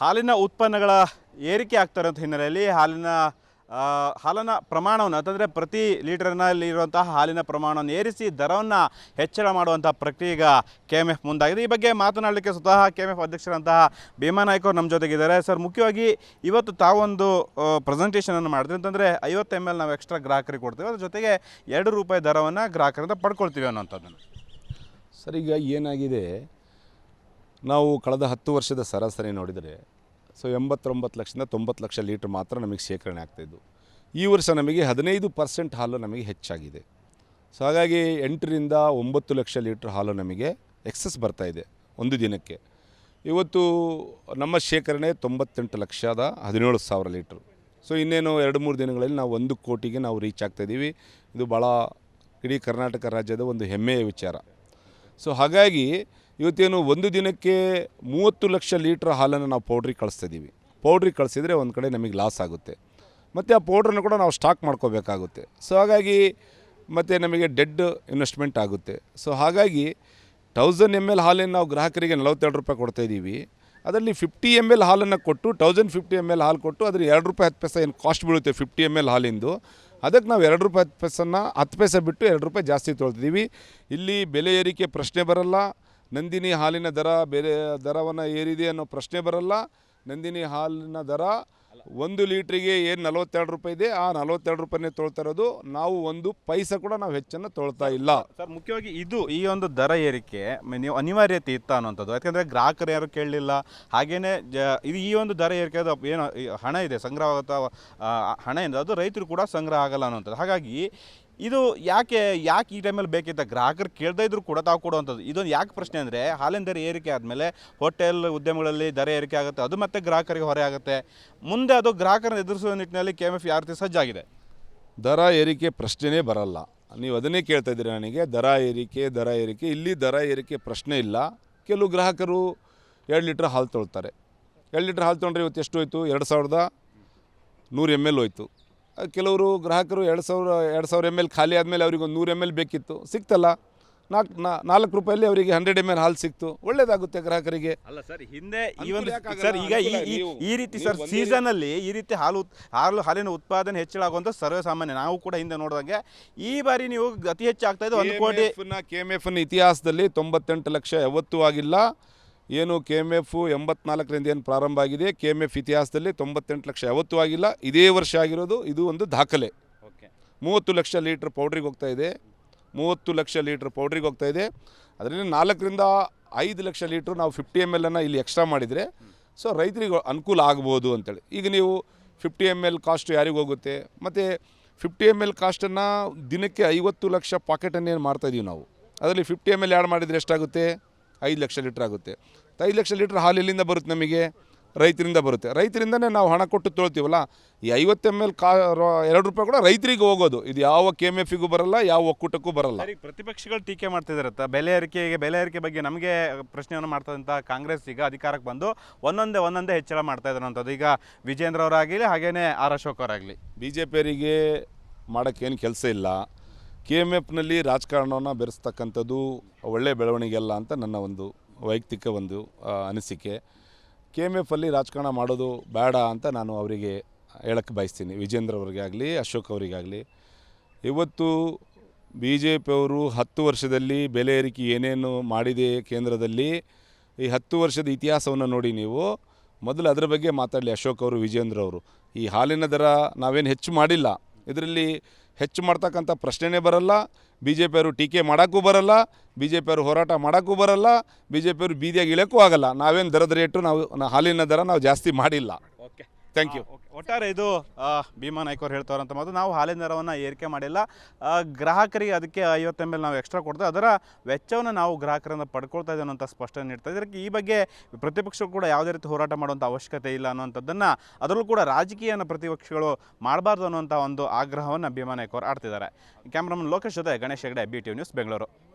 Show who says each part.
Speaker 1: ಹಾಲಿನ ಉತ್ಪನ್ನಗಳ ಏರಿಕೆ ಆಗ್ತಿರೋಂಥ ಹಿನ್ನೆಲೆಯಲ್ಲಿ ಹಾಲಿನ ಹಾಲಿನ ಪ್ರಮಾಣವನ್ನು, ಅಂತಂದರೆ ಪ್ರತಿ ಲೀಟರ್ನಲ್ಲಿ ಇರುವಂತಹ ಹಾಲಿನ ಪ್ರಮಾಣವನ್ನು ಏರಿಸಿ ದರವನ್ನು ಹೆಚ್ಚಳ ಮಾಡುವಂಥ ಪ್ರಕ್ರಿಯೆ ಈಗ ಕೆ ಎಂ ಎಫ್ ಮುಂದಾಗಿದೆ. ಈ ಬಗ್ಗೆ ಮಾತನಾಡಲಿಕ್ಕೆ ಸ್ವತಃ ಕೆ ಎಂ ಎಫ್ ಅಧ್ಯಕ್ಷರಂತಹ ಭೀಮಾ ನಾಯ್ಕ ಅವರು ನಮ್ಮ ಜೊತೆಗಿದ್ದಾರೆ. ಸರ್, ಮುಖ್ಯವಾಗಿ ಇವತ್ತು ತಾವೊಂದು ಪ್ರೆಸೆಂಟೇಷನನ್ನು ಮಾಡಿದ್ರಿ. ಅಂತಂದರೆ ಐವತ್ತು ಎಂ ಎಲ್ ನಾವು ಎಕ್ಸ್ಟ್ರಾ ಗ್ರಾಹಕರಿಗೆ ಕೊಡ್ತೀವಿ. ಅದ್ರ ಜೊತೆಗೆ ಎರಡು ರೂಪಾಯಿ ದರವನ್ನು ಗ್ರಾಹಕರಿಂದ ಪಡ್ಕೊಳ್ತೀವಿ ಅನ್ನೋಂಥದ್ದನ್ನು
Speaker 2: ಸರ್, ಈಗ ಏನಾಗಿದೆ? ನಾವು ಕಳೆದ ಹತ್ತು ವರ್ಷದ ಸರಾಸರಿ ನೋಡಿದರೆ, ಸೊ ಎಂಬತ್ತೊಂಬತ್ತು ಲಕ್ಷದಿಂದ ತೊಂಬತ್ತು ಲಕ್ಷ ಲೀಟ್ರ್ ಮಾತ್ರ ನಮಗೆ ಶೇಖರಣೆ ಆಗ್ತಾಯಿದ್ದು ಈ ವರ್ಷ ನಮಗೆ ಹದಿನೈದು ಪರ್ಸೆಂಟ್ ಹಾಲು ನಮಗೆ ಹೆಚ್ಚಾಗಿದೆ. ಸೊ ಹಾಗಾಗಿ ಎಂಟರಿಂದ ಒಂಬತ್ತು ಲಕ್ಷ ಲೀಟ್ರ್ ಹಾಲು ನಮಗೆ ಎಕ್ಸಸ್ ಇದೆ ಒಂದು ದಿನಕ್ಕೆ. ಇವತ್ತು ನಮ್ಮ ಶೇಖರಣೆ ತೊಂಬತ್ತೆಂಟು ಲಕ್ಷದ ಹದಿನೇಳು ಸಾವಿರ ಲೀಟ್ರ್. ಸೊ ಇನ್ನೇನು ಎರಡು ಮೂರು ದಿನಗಳಲ್ಲಿ ನಾವು ಒಂದು ಕೋಟಿಗೆ ನಾವು ರೀಚ್ ಆಗ್ತಾಯಿದ್ದೀವಿ ಇದು ಭಾಳ ಇಡೀ ಕರ್ನಾಟಕ ರಾಜ್ಯದ ಒಂದು ಹೆಮ್ಮೆಯ ವಿಚಾರ. ಸೊ ಹಾಗಾಗಿ ಇವತ್ತೇನು ಒಂದು ದಿನಕ್ಕೆ ಮೂವತ್ತು ಲಕ್ಷ ಲೀಟ್ರ್ ಹಾಲನ್ನು ನಾವು ಪೌಡ್ರಿಗೆ ಕಳಿಸ್ತಿದ್ದೀವಿ. ಪೌಡ್ರಿಗೆ ಕಳಿಸಿದರೆ ಒಂದು ಕಡೆ ನಮಗೆ ಲಾಸ್ ಆಗುತ್ತೆ. ಮತ್ತು ಆ ಪೌಡ್ರನ್ನು ಕೂಡ ನಾವು ಸ್ಟಾಕ್ ಮಾಡ್ಕೋಬೇಕಾಗುತ್ತೆ. ಸೊ ಹಾಗಾಗಿ ಮತ್ತು ನಮಗೆ ಡೆಡ್ ಇನ್ವೆಸ್ಟ್ಮೆಂಟ್ ಆಗುತ್ತೆ. ಸೊ ಹಾಗಾಗಿ ಥೌಸಂಡ್ ಎಂ ಎಲ್ ಹಾಲನ್ನು ನಾವು ಗ್ರಾಹಕರಿಗೆ ನಲವತ್ತೆರಡು ರೂಪಾಯಿ ಕೊಡ್ತಾ ಇದ್ದೀವಿ. ಅದರಲ್ಲಿ ಫಿಫ್ಟಿ ಎಂ ಎಲ್ ಹಾಲನ್ನು ಕೊಟ್ಟು ತೌಸಂಡ್ ಫಿಫ್ಟಿ ಎಂ ಎಲ್ ಹಾಲು ಕೊಟ್ಟು ಅದ್ರ ಎರಡು ರೂಪಾಯಿ ಹತ್ತು ಪೈಸೆ ಏನು ಕಾಸ್ಟ್ ಬೀಳುತ್ತೆ ಫಿಫ್ಟಿ ಎಂ ಎಲ್ ಹಾಲಿಂದು. ಅದಕ್ಕೆ ನಾವು ಎರಡು ರೂಪಾಯಿ ಹತ್ತು ಪೈಸನ್ನ ಹತ್ತು ಪೈಸೆ ಬಿಟ್ಟು ಎರಡು ರೂಪಾಯಿ ಜಾಸ್ತಿ ತೊಳ್ತಿದ್ದೀವಿ ಇಲ್ಲಿ ಬೆಲೆ ಏರಿಕೆ ಪ್ರಶ್ನೆ ಬರಲ್ಲ. ನಂದಿನಿ ಹಾಲಿನ ದರ ಬೇರೆ ದರವನ್ನು ಏರಿದೆ ಅನ್ನೋ ಪ್ರಶ್ನೆ ಬರಲ್ಲ. ನಂದಿನಿ ಹಾಲಿನ ದರ ಒಂದು ಲೀಟ್ರಿಗೆ ಏನು ನಲವತ್ತೆರಡು ರೂಪಾಯಿ ಇದೆ, ಆ ನಲವತ್ತೆರಡು ರೂಪಾಯಿನೇ ತೊಳ್ತಾ ಇರೋದು. ನಾವು ಒಂದು ಪೈಸೆ ಕೂಡ ನಾವು ಹೆಚ್ಚನ್ನು ತೊಳ್ತಾ ಇಲ್ಲ.
Speaker 1: ಸರ್, ಮುಖ್ಯವಾಗಿ ಇದು ಈ ಒಂದು ದರ ಏರಿಕೆ ನೀವು ಅನಿವಾರ್ಯತೆ ಇತ್ತ ಅನ್ನೋಂಥದ್ದು ಯಾಕೆಂದರೆ ಗ್ರಾಹಕರು ಯಾರು ಕೇಳಲಿಲ್ಲ. ಹಾಗೆಯೇ ಜ, ಇದು ಈ ಒಂದು ದರ ಏರಿಕೆ ಅದು ಏನು ಹಣ ಇದೆ, ಸಂಗ್ರಹ ಆಗುತ್ತಾ ಹಣ ಇದೆ. ಅದು ರೈತರು ಕೂಡ ಸಂಗ್ರಹ ಆಗಲ್ಲ ಅನ್ನೋಂಥದ್ದು ಹಾಗಾಗಿ ಇದು ಯಾಕೆ ಯಾಕೆ ಈ ಟೈಮಲ್ಲಿ ಬೇಕಿತ್ತ ಗ್ರಾಹಕರು ಕೇಳದೇ ಇದ್ರು ಕೂಡ ತಾವು ಕೊಡುವಂಥದ್ದು? ಇದೊಂದು ಯಾಕೆ ಪ್ರಶ್ನೆ ಅಂದರೆ, ಹಾಲಿನ ದರ ಏರಿಕೆ ಆದಮೇಲೆ ಹೋಟೆಲ್ ಉದ್ಯಮಗಳಲ್ಲಿ ದರ ಏರಿಕೆ ಆಗುತ್ತೆ, ಅದು ಮತ್ತೆ ಗ್ರಾಹಕರಿಗೆ ಹೊರೆ ಆಗುತ್ತೆ. ಮುಂದೆ ಅದು ಗ್ರಾಹಕರನ್ನು ಎದುರಿಸುವ ನಿಟ್ಟಿನಲ್ಲಿ ಕೆ ಎಂ ಎಫ್ ಯಾವ ರೀತಿ ಸಜ್ಜಾಗಿದೆ?
Speaker 2: ದರ ಏರಿಕೆ ಪ್ರಶ್ನೆನೇ ಬರಲ್ಲ. ನೀವು ಅದನ್ನೇ ಕೇಳ್ತಾ ಇದ್ದೀರಿ ನನಗೆ? ದರ ಏರಿಕೆ ದರ ಏರಿಕೆ, ಇಲ್ಲಿ ದರ ಏರಿಕೆ ಪ್ರಶ್ನೆ ಇಲ್ಲ. ಕೆಲವು ಗ್ರಾಹಕರು ಎರಡು ಲೀಟ್ರ್ ಹಾಲು ತೊಳ್ತಾರೆ. ಎರಡು ಲೀಟ್ರ್ ಹಾಲು ತೊಗೊಂಡ್ರೆ ಇವತ್ತು ಎಷ್ಟು ಹೋಯ್ತು? ಎರಡು ಸಾವಿರದ ನೂರು ಎಂ ಎಲ್ ಹೋಯ್ತು. ಕೆಲವರು ಗ್ರಾಹಕರು ಎರಡು ಸಾವಿರ ಎರಡು ಸಾವಿರ ಎಂ ಎಲ್ ಖಾಲಿ ಆದಮೇಲೆ ಅವ್ರಿಗೆ ಒಂದು ನೂರು ಎಂ ಎಲ್ ಬೇಕಿತ್ತು ಸಿಕ್ತಲ್ಲ. ನಾಲ್ಕು ನಾಲ್ಕು ರೂಪಾಯಲ್ಲಿ ಅವರಿಗೆ ಹಂಡ್ರೆಡ್ ಎಂ ಎಲ್ ಹಾಲು ಸಿಕ್ತು. ಒಳ್ಳೇದಾಗುತ್ತೆ ಗ್ರಾಹಕರಿಗೆ.
Speaker 1: ಅಲ್ಲ ಸರ್ ಹಿಂದೆ ಈ ಒಂದು? ಸರ್ ಈಗ ಈ ಈ- ಈ ರೀತಿ ಸರ್
Speaker 2: ಸೀಸನಲ್ಲಿ
Speaker 1: ಸೀಸನ್ ಅಲ್ಲಿ ಈ ರೀತಿ ಹಾಲು ಉತ್- ಹಾಲು ಹಾಲಿನ ಉತ್ಪಾದನೆ ಹೆಚ್ಚಳ ಆಗುವಂತ ಸರ್ವೇ ಸಾಮಾನ್ಯ ನಾವು ಕೂಡ ಹಿಂದೆ ನೋಡಿದಂಗೆ ಈ ಬಾರಿ ನೀವು ಅತಿ ಹೆಚ್ಚು ಆಗ್ತಾ ಇದೆ ಒಂದು ಕೋಟಿ
Speaker 2: ಕೆ ಎಂ ಎಫ್ನ ಇತಿಹಾಸದಲ್ಲಿ ತೊಂಬತ್ತೆಂಟು ಲಕ್ಷ ಯಾವತ್ತೂ ಆಗಿಲ್ಲ. ಏನು ಕೆ ಎಂ ಎಫ್ ಎಂಬತ್ನಾಲ್ಕರಿಂದ ಏನು ಪ್ರಾರಂಭ ಆಗಿದೆ? ಕೆ ಎಂ ಎಫ್ ಇತಿಹಾಸದಲ್ಲಿ ತೊಂಬತ್ತೆಂಟು ಲಕ್ಷ ಯಾವತ್ತೂ ಆಗಿಲ್ಲ. ಇದೇ ವರ್ಷ ಆಗಿರೋದು ಇದು ಒಂದು ದಾಖಲೆ. ಓಕೆ. ಮೂವತ್ತು ಲಕ್ಷ ಲೀಟ್ರ್ ಪೌಡ್ರಿಗೆ ಹೋಗ್ತಾ ಇದೆ. ಮೂವತ್ತು ಲಕ್ಷ ಲೀಟ್ರ್ ಪೌಡ್ರಿಗೆ ಹೋಗ್ತಾ ಇದೆ. ಅದರಲ್ಲಿ ನಾಲ್ಕರಿಂದ ಐದು ಲಕ್ಷ ಲೀಟ್ರ್ ನಾವು ಫಿಫ್ಟಿ ಎಂ ಎಲ್ ಅನ್ನು ಇಲ್ಲಿ ಎಕ್ಸ್ಟ್ರಾ ಮಾಡಿದರೆ ಸೊ ರೈತರಿಗೆ ಅನುಕೂಲ ಆಗ್ಬೋದು ಅಂತೇಳಿ. ಈಗ ನೀವು ಫಿಫ್ಟಿ ಎಂ ಎಲ್ ಕಾಸ್ಟ್ ಯಾರಿಗೆ ಹೋಗುತ್ತೆ? ಮತ್ತು ಫಿಫ್ಟಿ ಎಂ ಎಲ್ ಕಾಸ್ಟನ್ನು ದಿನಕ್ಕೆ ಐವತ್ತು ಲಕ್ಷ ಪಾಕೆಟನ್ನು ಏನು ಮಾಡ್ತಾಯಿದ್ದೀವಿ ನಾವು? ಅದರಲ್ಲಿ ಫಿಫ್ಟಿ ಎಂ ಎಲ್ ಆ್ಯಡ್ ಮಾಡಿದರೆ ಎಷ್ಟಾಗುತ್ತೆ? ಐದು ಲಕ್ಷ ಲೀಟ್ರ್ ಆಗುತ್ತೆ. ಐದು ಲಕ್ಷ ಲೀಟ್ರ್ ಹಾಲು ಎಲ್ಲಿಂದ ಬರುತ್ತೆ ನಮಗೆ? ರೈತರಿಂದ ಬರುತ್ತೆ. ರೈತರಿಂದನೇ ನಾವು ಹಣ ಕೊಟ್ಟು ತೊಳ್ತೀವಲ್ಲ ಈ ಐವತ್ತು ಎಂ ಎಲ್ ಕಾ ಎರಡು ರೂಪಾಯಿ ಕೂಡ ರೈತರಿಗೆ ಹೋಗೋದು. ಇದು ಯಾವ ಕೆ ಎಂ ಎಫಿಗೂ ಬರಲ್ಲ ಯಾವ ಒಕ್ಕೂಟಕ್ಕೂ ಬರಲ್ಲ.
Speaker 1: ಪ್ರತಿಪಕ್ಷಗಳು ಟೀಕೆ ಮಾಡ್ತಿದ್ದಾರೆ ಬೆಲೆ ಏರಿಕೆಗೆ ಬೆಲೆ ಏರಿಕೆ ಬಗ್ಗೆ ನಮಗೆ ಪ್ರಶ್ನೆಯನ್ನು ಮಾಡ್ತದಂಥ ಕಾಂಗ್ರೆಸ್ ಈಗ ಅಧಿಕಾರಕ್ಕೆ ಬಂದು ಒಂದೊಂದೇ ಒಂದೊಂದೇ ಹೆಚ್ಚಳ ಮಾಡ್ತಾ ಇದ್ದಾರೆ ಅಂತದ್ದು. ಈಗ ವಿಜೇಂದ್ರ ಅವರಾಗಲಿ ಹಾಗೇನೆ ಆರ್ ಅಶೋಕ್ ಅವರಾಗಲಿ.
Speaker 2: ಬಿ ಜೆ ಪಿಯವರಿಗೆ ಮಾಡೋಕ್ಕೇನು ಕೆಲಸ ಇಲ್ಲ. ಕೆ ಎಂ ಎಫ್ನಲ್ಲಿ ರಾಜಕಾರಣವನ್ನು ಬೆರೆಸ್ತಕ್ಕಂಥದ್ದು ಒಳ್ಳೆಯ ಬೆಳವಣಿಗೆ ಅಲ್ಲ ಅಂತ ನನ್ನ ಒಂದು ವೈಯಕ್ತಿಕ ಒಂದು ಅನಿಸಿಕೆ. ಕೆ ಎಂ ಎಫಲ್ಲಿ ರಾಜಕಾರಣ ಮಾಡೋದು ಬೇಡ ಅಂತ ನಾನು ಅವರಿಗೆ ಹೇಳಕ್ಕೆ ಬಯಸ್ತೀನಿ. ವಿಜೇಂದ್ರ ಅವರಿಗೆ ಆಗಲಿ ಅಶೋಕ್ ಅವರಿಗಾಗಲಿ. ಇವತ್ತು ಬಿ ಜೆ ಪಿಯವರು ಹತ್ತು ವರ್ಷದಲ್ಲಿ ಬೆಲೆ ಏರಿಕೆ ಏನೇನು ಮಾಡಿದೆ ಕೇಂದ್ರದಲ್ಲಿ, ಈ ಹತ್ತು ವರ್ಷದ ಇತಿಹಾಸವನ್ನು ನೋಡಿ ನೀವು. ಮೊದಲು ಅದರ ಬಗ್ಗೆ ಮಾತಾಡಲಿ ಅಶೋಕ್ ಅವರು, ವಿಜೇಂದ್ರ ಅವರು. ಈ ಹಾಲಿನ ದರ ನಾವೇನು ಹೆಚ್ಚು ಮಾಡಿಲ್ಲ. ಇದರಲ್ಲಿ ಹೆಚ್ಚು ಮಾಡ್ತಕ್ಕಂಥ ಪ್ರಶ್ನೆನೇ ಬರಲ್ಲ. ಬಿ ಜೆ ಪಿಯವರು ಟೀಕೆ ಮಾಡೋಕ್ಕೂ ಬರಲ್ಲ. ಬಿ ಜೆ ಪಿಯವರು ಹೋರಾಟ ಮಾಡೋಕ್ಕೂ ಬರಲ್ಲ. ಬಿ ಜೆ ಪಿಯವರು ಬೀದಿಯಾಗಿ ಇಳಕ್ಕೂ ಆಗಲ್ಲ. ನಾವೇನು ದರದ ರೇಟು ನಾವು ಹಾಲಿನ ದರ ನಾವು ಜಾಸ್ತಿ ಮಾಡಿಲ್ಲ.
Speaker 1: ಓಕೆ
Speaker 2: ಥ್ಯಾಂಕ್ ಯು
Speaker 1: ಒಟ್ಟಾರೆ ಇದು ಭೀಮಾ ನಾಯ್ಕ ಅವ್ರು ಹೇಳ್ತಾರಂತ ಮಾತು. ನಾವು ಹಾಲಿನ ದರವನ್ನು ಏರಿಕೆ ಮಾಡಿಲ್ಲ. ಗ್ರಾಹಕರಿಗೆ ಅದಕ್ಕೆ ಐವತ್ತು ಎಂ ಎಲ್ ನಾವು ಎಕ್ಸ್ಟ್ರಾ ಕೊಡ್ತೇವೆ ಅದರ ವೆಚ್ಚವನ್ನು ನಾವು ಗ್ರಾಹಕರಿಂದ ಪಡ್ಕೊಳ್ತಾ ಇದ್ದೇವೆ ಅಂತ ಸ್ಪಷ್ಟನೆ ನೀಡ್ತಾ ಇದ್ದಾರೆ. ಈ ಬಗ್ಗೆ ಪ್ರತಿಪಕ್ಷಗಳು ಕೂಡ ಯಾವುದೇ ರೀತಿ ಹೋರಾಟ ಮಾಡುವಂಥ ಅವಶ್ಯಕತೆ ಇಲ್ಲ ಅನ್ನುವಂಥದ್ದನ್ನು, ಅದರಲ್ಲೂ ಕೂಡ ರಾಜಕೀಯನ ಪ್ರತಿಪಕ್ಷಗಳು ಮಾಡಬಾರ್ದು ಅನ್ನುವಂಥ ಒಂದು ಆಗ್ರಹವನ್ನು ಭೀಮಾ ನಾಯ್ಕ ಅವರು ಆಡ್ತಿದ್ದಾರೆ. ಕ್ಯಾಮ್ರಾಮನ್ ಲೋಕೇಶ್ ಜೊತೆ Ganesh Hegde B T news Bengaluru.